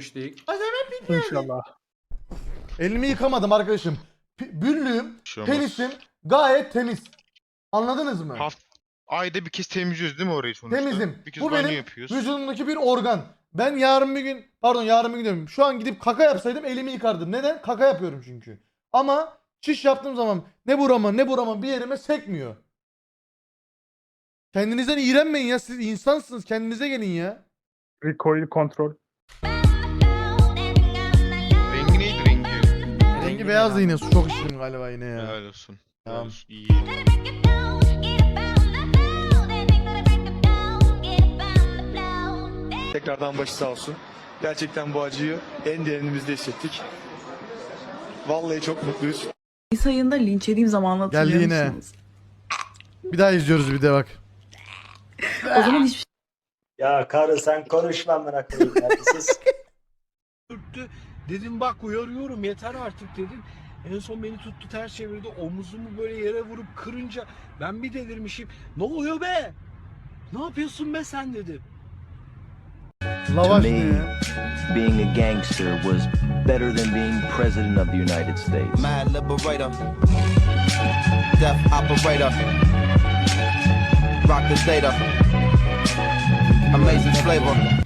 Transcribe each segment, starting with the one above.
bitmemiştik. İnşallah. Elimi yıkamadım arkadaşım. P- Büllüğüm, Bir şey olmaz. penisim gayet temiz. Anladınız mı? Haft- Ayda bir kez temizliyoruz değil mi orayı sonuçta? Temizim. Bir kez Bu banyo benim yapıyoruz. vücudumdaki bir organ. Ben yarın bir gün, pardon yarın bir gün diyorum. Şu an gidip kaka yapsaydım elimi yıkardım. Neden? Kaka yapıyorum çünkü. Ama çiş yaptığım zaman ne burama ne burama bir yerime sekmiyor. Kendinizden iğrenmeyin ya. Siz insansınız. Kendinize gelin ya. Recoil kontrol. Rengi beyaz yine. Su çok içtim galiba yine ya. Helal olsun. Tamam. Olsun. İyi. Tekrardan başı sağ olsun. Gerçekten bu acıyı en derinimizde hissettik. Vallahi çok mutluyuz. Mayıs ayında linç yediğim zaman hatırlıyor Geldi yine. musunuz? Bir daha izliyoruz bir de bak. O zaman hiçbir Ya karı sen konuşma amına koyayım. ya. Dedim bak uyarıyorum yeter artık dedim. En son beni tuttu ters çevirdi. Omuzumu böyle yere vurup kırınca ben bir delirmişim. Ne oluyor be? Ne yapıyorsun be sen dedim. Lavaş ne ya? being a gangster was better than being president of the United States. Mad liberator. Death operator. Rock the data. Amazing flavor.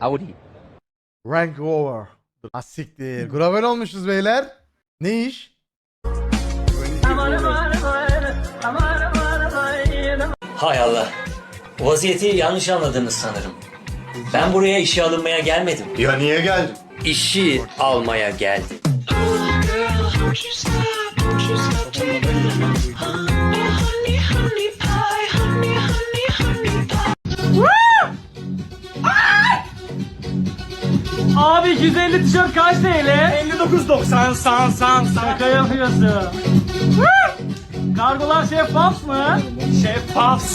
Audi. Rank Rover. Asiktir. Gravel olmuşuz beyler. Ne iş? Hay Allah. Vaziyeti yanlış anladınız sanırım. Ben buraya işe alınmaya gelmedim. Ya niye geldin? İşi almaya geldim. Abi 250 tişört kaç TL? 59.90 san san san. Şaka yapıyorsun. Kargolar şeffaf mı? Şeffaf.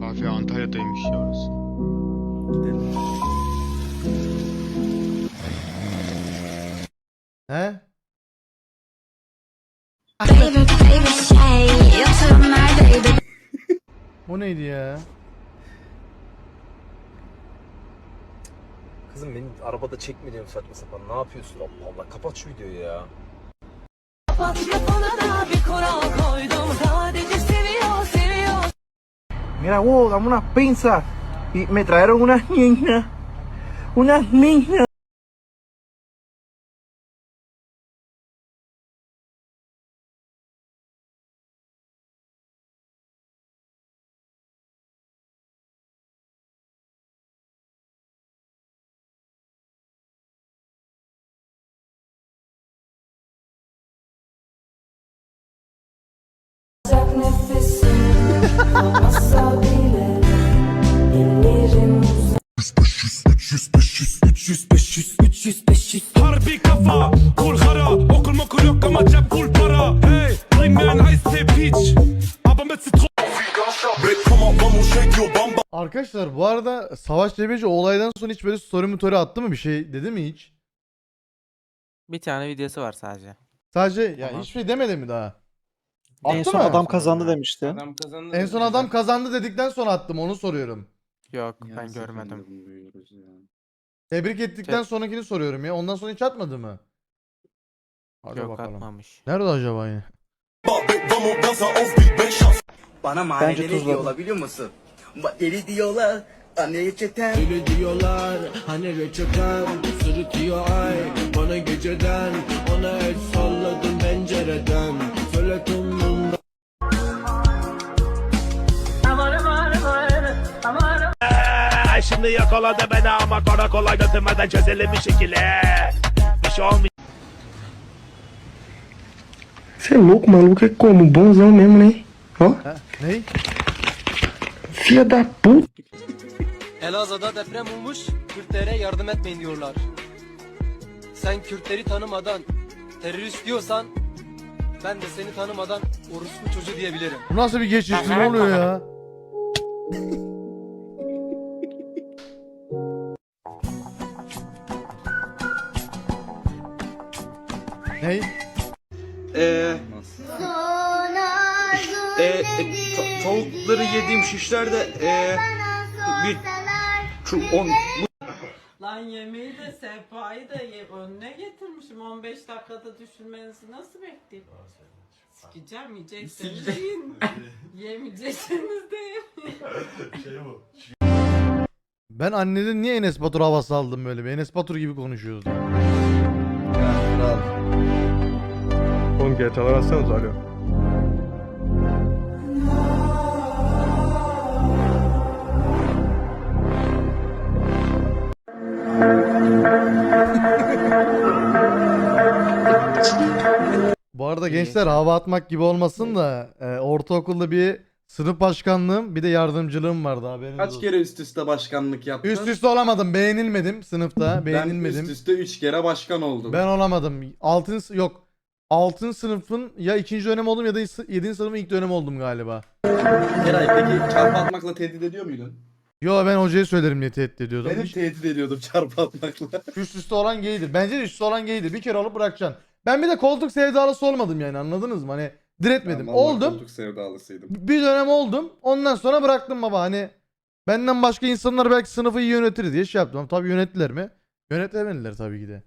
Kahve Antalya'daymış ya orası. He? Bu neydi ya? Kızım beni arabada çekme diyorum saçma sapan. Ne yapıyorsun? Allah Allah kapat şu videoyu ya. Mira, wow, dame unas pinzas. Y me trajeron unas niñas. Unas niñas. Arkadaşlar bu arada Savaş Cebeci olaydan sonra hiç böyle story motoru attı mı bir şey dedi mi hiç? Bir tane videosu var sadece. Sadece ya hiçbir şey demedi mi daha? Attı En son mı? adam kazandı demişti. Adam kazandı. En son adam kazandı dedikten sonra attım onu soruyorum. Yok Ya ben görmedim. bunu duyuyoruz ya. Tebrik ettikten Şey- sonrakini soruyorum ya. Ondan sonra hiç atmadı mı? Hadi Yok bakalım. atmamış. Nerede acaba yine? Bana Bence mahallede ne tuzladı. diyorlar biliyor musun? Deli diyorlar. Anne çeten. Öyle diyorlar hani reçeten Sırıtıyor ay bana geceden Ona el salladım pencereden Söyle tonunda Şimdi yakaladı beni ama karakola götürmeden çözelim bir şekilde Bir şey olmayacak Você é louco, maluco é como? Bonzão mesmo, né? Ó, Ha? Ney? Filha da puta Elazığ'da deprem olmuş, Kürtlere yardım etmeyin diyorlar. Sen Kürtleri tanımadan terörist diyorsan ben de seni tanımadan orospu çocuğu diyebilirim. Bu nasıl bir geçiş ne oluyor ya? Ney? Yediğim şişlerde e, bir şu on Lan yemeği de sehpayı da ye- önüne getirmişim. 15 dakikada düşürmenizi nasıl bekleyeyim? Sikeceğim yiyecekseniz yiyin. Yemeyecekseniz de yemeyin. Ben anneden niye Enes Batur havası aldım böyle bir? Enes Batur gibi konuşuyoruz. Oğlum GTA'lar atsanız alo. Bu arada gençler hava atmak gibi olmasın da e, ortaokulda bir sınıf başkanlığım bir de yardımcılığım vardı haberiniz Kaç olsun. kere üst üste başkanlık yaptın? Üst üste olamadım beğenilmedim sınıfta Ben beğenilmedim. üst üste 3 kere başkan oldum. Ben olamadım. Altın yok. Altın sınıfın ya ikinci dönem oldum ya da is- yedinci sınıfın ilk dönem oldum galiba. Eray peki çarpı atmakla tehdit ediyor muydun? Yo ben hocaya söylerim diye tehdit ediyordum. Benim Hiç- tehdit ediyordum çarpı atmakla. Üst üste olan gaydir. Bence de üst üste olan gaydir. Bir kere olup bırakacaksın. Ben bir de koltuk sevdalısı olmadım yani anladınız mı? Hani diretmedim. Vallahi oldum. Koltuk sevdalısıydım. Bir dönem oldum. Ondan sonra bıraktım baba. Hani benden başka insanlar belki sınıfı iyi yönetir diye şey yaptım. Ama Tabii yönettiler mi? Yönetemediler tabii ki de.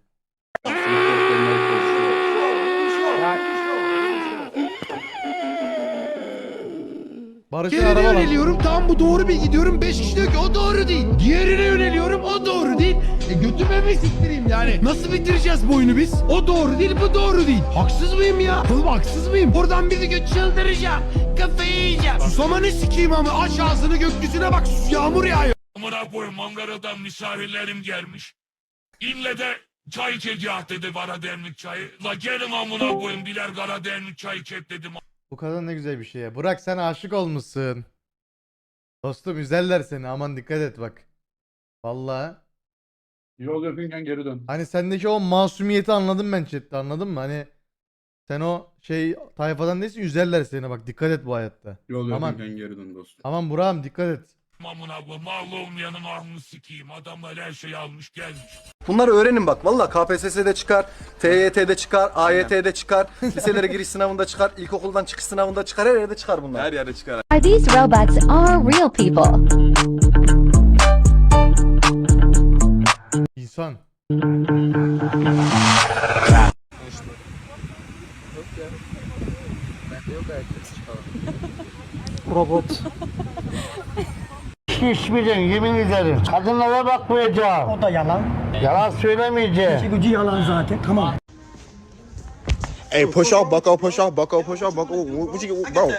Barış'ın araba lan. yöneliyorum tam bu doğru bir gidiyorum 5 kişi diyor ki o doğru değil. Diğerine yöneliyorum o doğru değil. E götüme mi siktireyim yani? Nasıl bitireceğiz bu oyunu biz? O doğru değil bu doğru değil. Haksız mıyım ya? Oğlum haksız mıyım? Buradan bizi göt çıldıracağım. Kafayı yiyeceğim. Susama ne sikeyim ama aç ağzını gökyüzüne bak sus yağmur yağıyor. Amına koyayım Ankara'dan misafirlerim gelmiş. İlle de çay içeceğiz dedi bana demlik çayı. La gelin amına koyayım birer kara demlik çay içek dedim. Bu kadar ne güzel bir şey ya. Burak sen aşık olmuşsun. Dostum üzerler seni aman dikkat et bak. Vallahi. Yol yapınken geri dön. Hani sendeki o masumiyeti anladım ben chatte anladın mı? Hani sen o şey tayfadan değilsin üzerler seni bak dikkat et bu hayatta. Yol Aman. geri dön dostum. Aman Burak'ım dikkat et. Amına koyayım mal olmayanın aklını sikeyim. Adamlar her şeyi almış gelmiş. Bunları öğrenin bak. Valla KPSS'de çıkar, TYT'de çıkar, AYT'de çıkar, liselere giriş sınavında çıkar, ilkokuldan çıkış sınavında çıkar, her yerde çıkar bunlar. Her yerde çıkar. Are these robots are real people? İnsan. Robot. Hiçbirin yemin ederim. Kadınlara bakmayacağım. O da yalan. Yalan söylemeyeceğim. gücü yalan zaten. Tamam. Hey push off, bucko, push off, bucko, push off, bucko. What you, bro?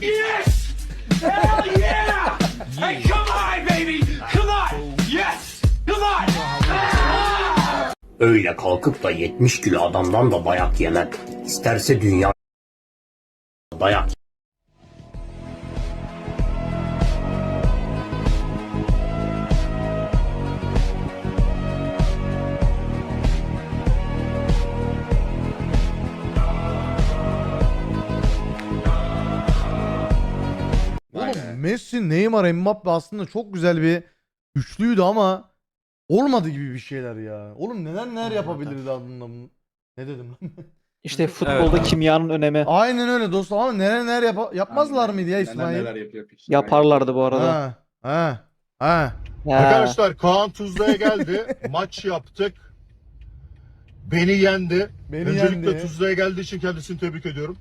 Yes! Hell yeah! Hey, come on, baby! Come Öyle kalkıp da 70 kilo adamdan da dayak yemem. İsterse dünya dayak Messi, Neymar, Mbappe aslında çok güzel bir üçlüydü ama olmadı gibi bir şeyler ya. Oğlum neler neler yapabilirdi aslında bunu. Ne dedim lan? İşte futbolda kimyanın önemi. Aynen öyle dostum ama neler neler yapa- yapmazlar mıydı ya Neler İsmail? neler yapıyor işte. Yaparlardı bu arada. Ha, ha, ha. Arkadaşlar Kaan Tuzla'ya geldi. Maç yaptık. Beni yendi. Beni Öncelikle yendi. Tuzla'ya geldiği için kendisini tebrik ediyorum.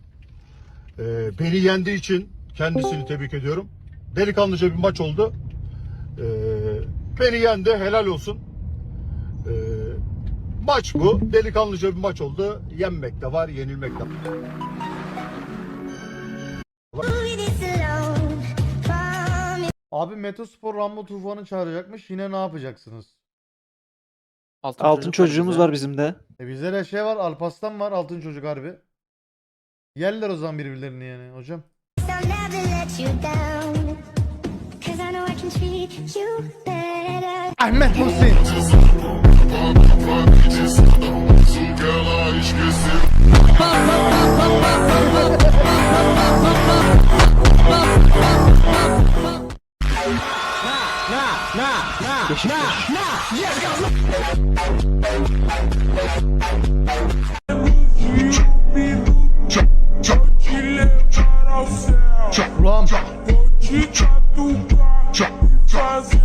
Ee, beni yendiği için kendisini tebrik ediyorum. Delikanlıca bir maç oldu. Ee, beni yendi. Helal olsun. Ee, maç bu. Delikanlıca bir maç oldu. Yenmek de var, yenilmek de var. Abi Metospor Rambo Tufan'ı çağıracakmış. Yine ne yapacaksınız? Altın, çocuğumuz var bizim de. E bizde de şey var Alpaslan var altın çocuk harbi. Yerler o zaman birbirlerini yani hocam. Ahmet Muhsin. Kulağım. Siktir.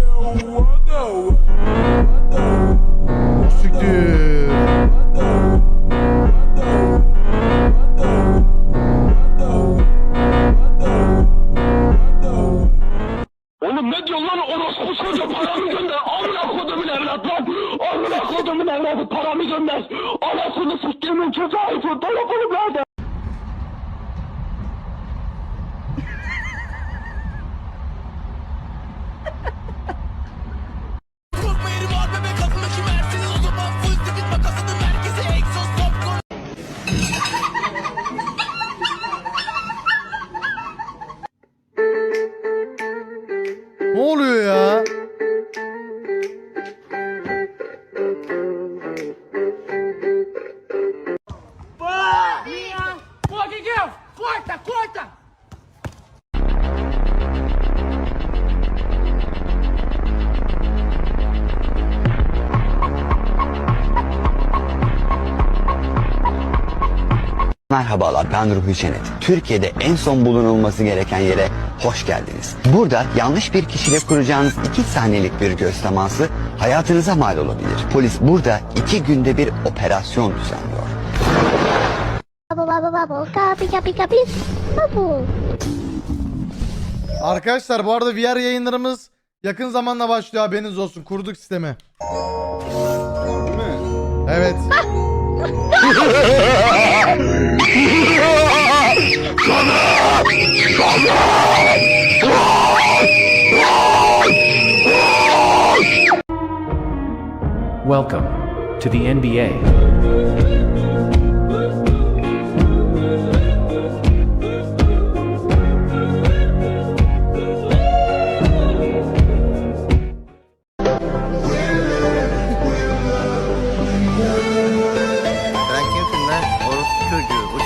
Ben Ruhi Çenet. Türkiye'de en son bulunulması gereken yere hoş geldiniz. Burada yanlış bir kişiyle kuracağınız iki saniyelik bir göz teması hayatınıza mal olabilir. Polis burada iki günde bir operasyon düzenliyor. Arkadaşlar bu arada VR yayınlarımız yakın zamanda başlıyor haberiniz olsun. Kurduk sistemi. Evet. Welcome to the NBA.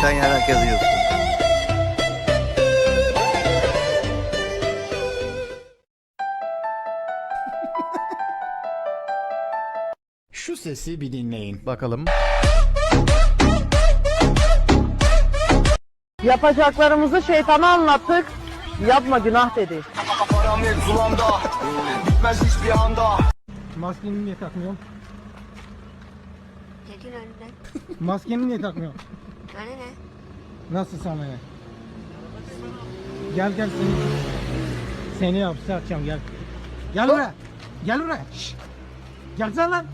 Uçan yarak yazıyorsun. Şu sesi bir dinleyin. Bakalım. Yapacaklarımızı şeytana anlattık. Yapma günah dedi. Maskeni niye takmıyorsun? Maskeni niye takmıyorsun? Bana ne? Nasıl sana ne? Gel gel seni. Seni hapse atacağım gel. Gel buraya. Gel buraya. Şşş. Gelsene lan.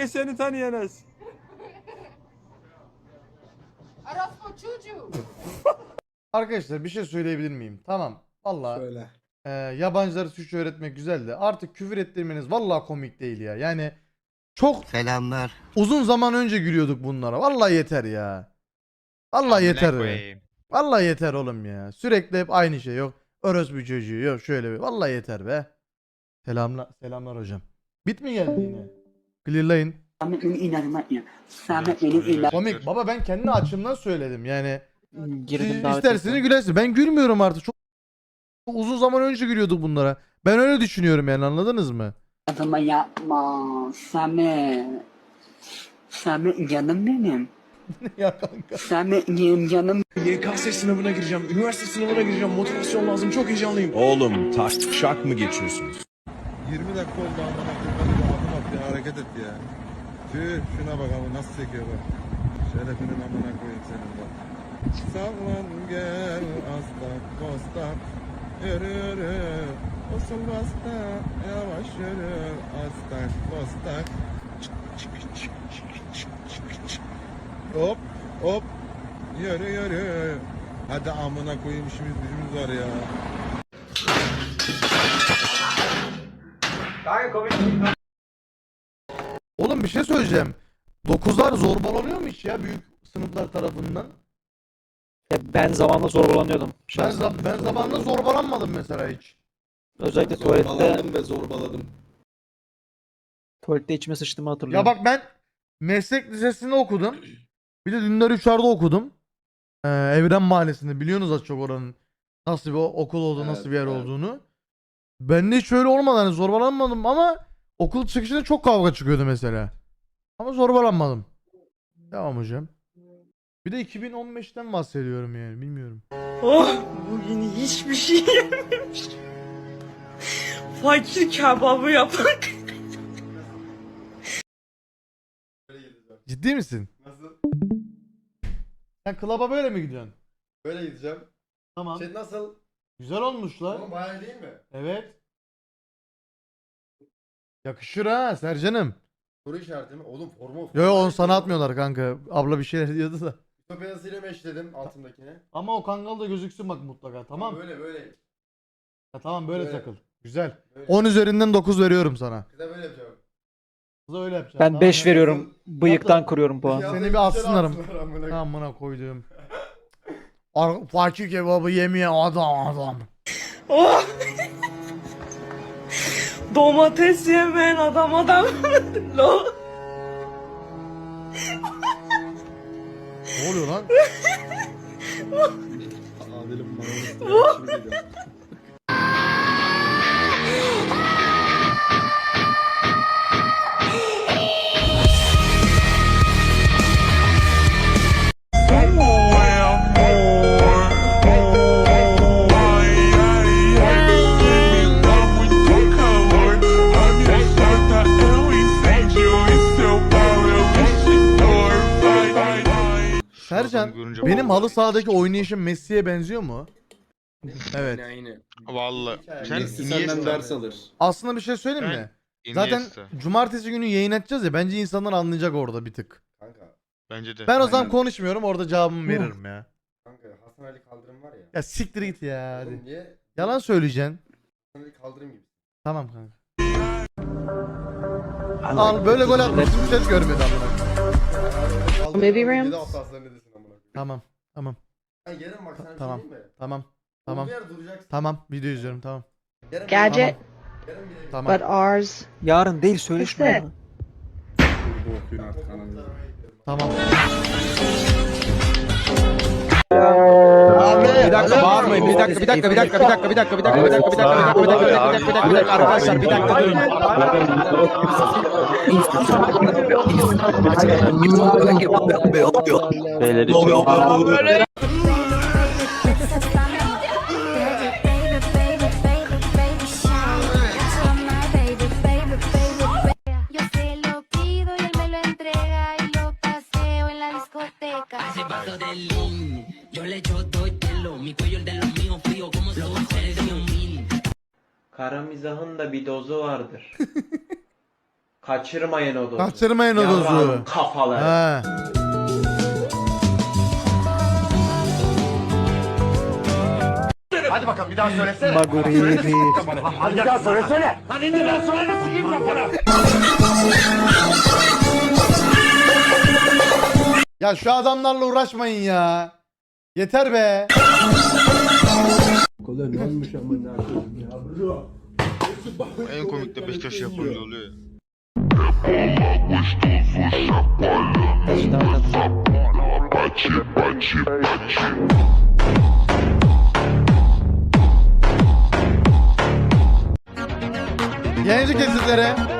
Herkes seni tanıyor Enes. Arasma çocuğu. Arkadaşlar bir şey söyleyebilir miyim? Tamam. Valla Söyle. e, yabancıları Türkçe öğretmek güzel de artık küfür ettirmeniz valla komik değil ya. Yani çok Selamlar. uzun zaman önce gülüyorduk bunlara. Vallahi yeter ya. Vallahi yeter. be. Vallahi yeter oğlum ya. Sürekli hep aynı şey yok. Orospu çocuğu yok şöyle bir. Vallahi yeter be. Selamlar, selamlar hocam. Bit mi geldi yine? Clearlayın. Komik. Baba ben kendi açımdan söyledim yani. Siz isterseniz gülersiniz. Ben gülmüyorum artık. Çok uzun zaman önce gülüyorduk bunlara. Ben öyle düşünüyorum yani anladınız mı? Adama yapma. Samet. Samet canım benim. ya kanka. Samet canım. YKS sınavına gireceğim. Üniversite sınavına gireceğim. Motivasyon lazım. Çok heyecanlıyım. Oğlum taş şak mı geçiyorsunuz? 20 dakika oldu amına koyayım. Hadi bir adım at ya hareket et ya. Tüh şuna bak abi nasıl çekiyor bak. Şerefinin amına koyayım senin bak. Sallan gel aslan kostak. Yürü yürü. Usul basta. Yavaş yürü. Çık, çık. Hop hop. Yürü yürü. Hadi amına koyayım işimiz gücümüz var ya. Oğlum bir şey söyleyeceğim. 9'lar zorbalanıyor mu hiç ya büyük sınıflar tarafından? Ben zamanla zorbalanıyordum. Ben, za- ben zamanında zorbalanmadım mesela hiç. Özellikle tuvalette, ve zorbaladım. tuvalette içime sıçtığımı Ya hatırlıyorum. bak ben meslek lisesinde okudum. Bir de Dündar Üçar'da okudum. Ee, Evren Mahallesi'nde biliyorsunuz az çok oranın nasıl bir okul olduğunu, nasıl bir yer olduğunu. Ben de hiç öyle olmadı hani zorbalanmadım ama okul çıkışında çok kavga çıkıyordu mesela. Ama zorbalanmadım. Devam hocam. Bir de 2015'ten bahsediyorum yani bilmiyorum. Oh bugün hiçbir şey yememiş. Fakir kebabı yapak. Ciddi misin? Nasıl? Sen klaba böyle mi gidiyorsun? Böyle gideceğim. Tamam. Şey nasıl? Güzel olmuş lan. Oğlum bayağı değil mi? Evet. Yakışır ha Sercan'ım. Soru işareti mi? Oğlum formu. Yo yo onu sana atmıyorlar kanka. Abla bir şeyler diyordu da. Topyazıyla meşledim altındakine. Ama o kangal da gözüksün bak mutlaka tamam. Böyle böyle. Ha, tamam böyle, Böyle. takıl. Güzel. Böyle. 10 üzerinden 9 veriyorum sana. Kıza böyle yapacağım. Kıza öyle yapacaksın. Ben tamam 5 mı? veriyorum. Bıyıktan kuruyorum puan. Seni bir atsınlarım. atsınlar amına koyayım. Amına koyduğum. Ar- Fakir kebabı yemeyen adam adam. Domates yemeyen adam adam. Lo. Ne oluyor lan? Adilim bana görünce benim halı sahadaki oynayışım Messi'ye benziyor mu? Evet. Vallahi. Sen Messi senden ders alır. Aslında bir şey söyleyeyim mi? Zaten Iniesta. cumartesi günü yayın edeceğiz ya bence insanlar anlayacak orada bir tık. Kanka. Bence de. Ben o zaman Aynen. konuşmuyorum orada cevabımı veririm ya. Kanka Hasan Ali Kaldırım var ya. Ya siktir git ya Oğlum hadi. niye? Yalan söyleyeceksin. Hasan Ali Kaldırım gibi. Tamam kanka. Al böyle gol atmış bir şey görmedi amına. Kaldırım ama Rams. Tamam. Tamam. Ha Yarın bak sana bir Tamam. şey diyeyim mi? Tamam. Tamam. Olduğu yerde duracaksın. Tamam. Video izliyorum tamam. Bir- Gadget, Tamam. but ours. Yarın değil söyle şunu. İşte. Tamam. Dakika bağırmayın. Bir dakika, bir dakika, bir dakika, bir dakika, bir dakika, bir dakika, bir dakika, bir dakika, bir dakika, bir dakika, bir dakika, bir dakika, bir dakika, arkadaşlar bir dakika durun. Yo vaso de lean. Yo le echo todo el pelo, mi cuello el de los míos frío como su un Kara mizahın da bir dozu vardır. Kaçırmayın o dozu. Kaçırmayın o dozu. Yalan kafaları. Ha. Hadi bakalım bir daha söylesene. Maguri bir. Hadi bir daha söylesene. Lan indi ben sonra nasıl yiyeyim kafana? Ya şu adamlarla uğraşmayın ya. Yeter be. En komik de Beşiktaş yapınca oluyor ya. Yayıncı kesitlere.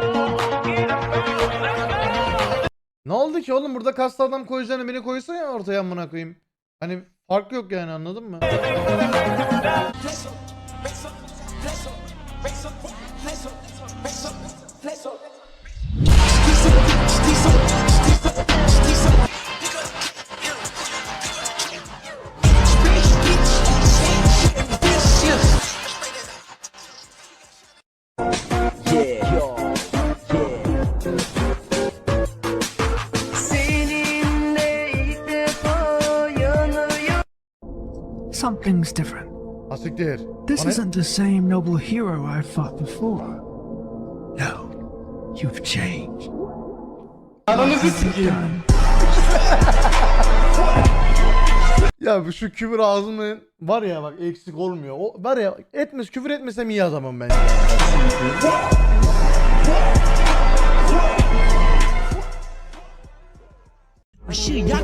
Ne oldu ki oğlum burada kaslı adam koyacağını beni koysa ya ortaya amına koyayım. Hani fark yok yani anladın mı? Something's different. Asiktir. This ne? isn't the same noble hero I fought before. No, you've changed. Ananızı sikeyim. Ya bu şu küfür ağzımın var ya bak eksik olmuyor. O var ya etmez küfür etmesem iyi adamım ben. Işığı yak.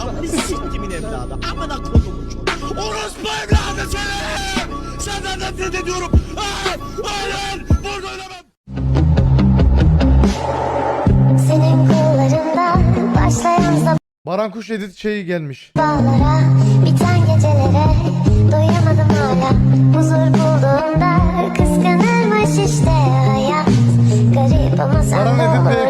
Amını siktimin evladı. Amına kodumun çocuğu. Orospu evladı seni! Senden nefret ediyorum. Hayır! Hayır! Burada ölemem. Senin kollarında başlayan Baran Kuş edit şeyi gelmiş. sabahlara Biten gecelere Doyamadım hala Huzur bulduğumda Kıskanırmış işte hayat Garip ama sen Baran de edit olur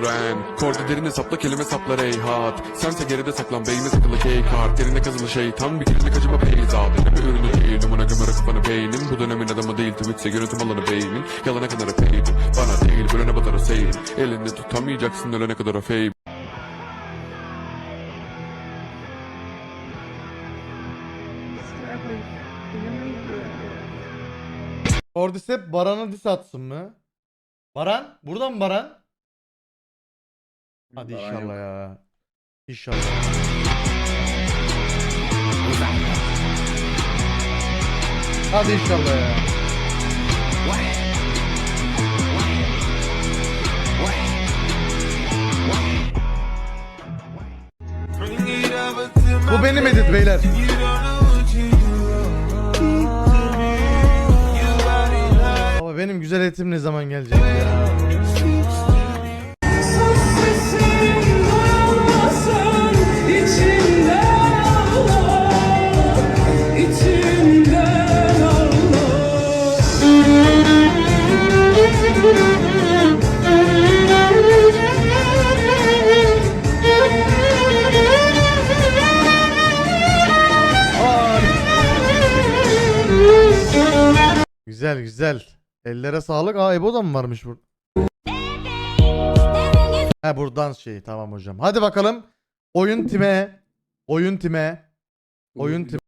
Elren elren Koordinatlerini sapla kelime saplar eyhat Sense geride saklan beyni sıkılı kart. Derine kazılı şeytan bir kirlilik acıma beyzat Deneme ürünü değil numara gömere kafanı beynim. Bu dönemin adamı değil tweetse yönetim alanı beynin Yalana kadar fame Bana değil bölene batara seyir. Elinde tutamayacaksın ölene kadar fame. Ordisep Baran'a diss atsın mı? Baran? Burada mı Baran? Hadi Baran inşallah yok. ya. İnşallah. Hadi inşallah ya. Bu benim edit beyler. Baba benim güzel etim ne zaman gelecek ya? Güzel güzel. Ellere sağlık. Aa Ebo da mı varmış burada? He buradan şey tamam hocam. Hadi bakalım. Oyun time. Oyun time. Oyun time.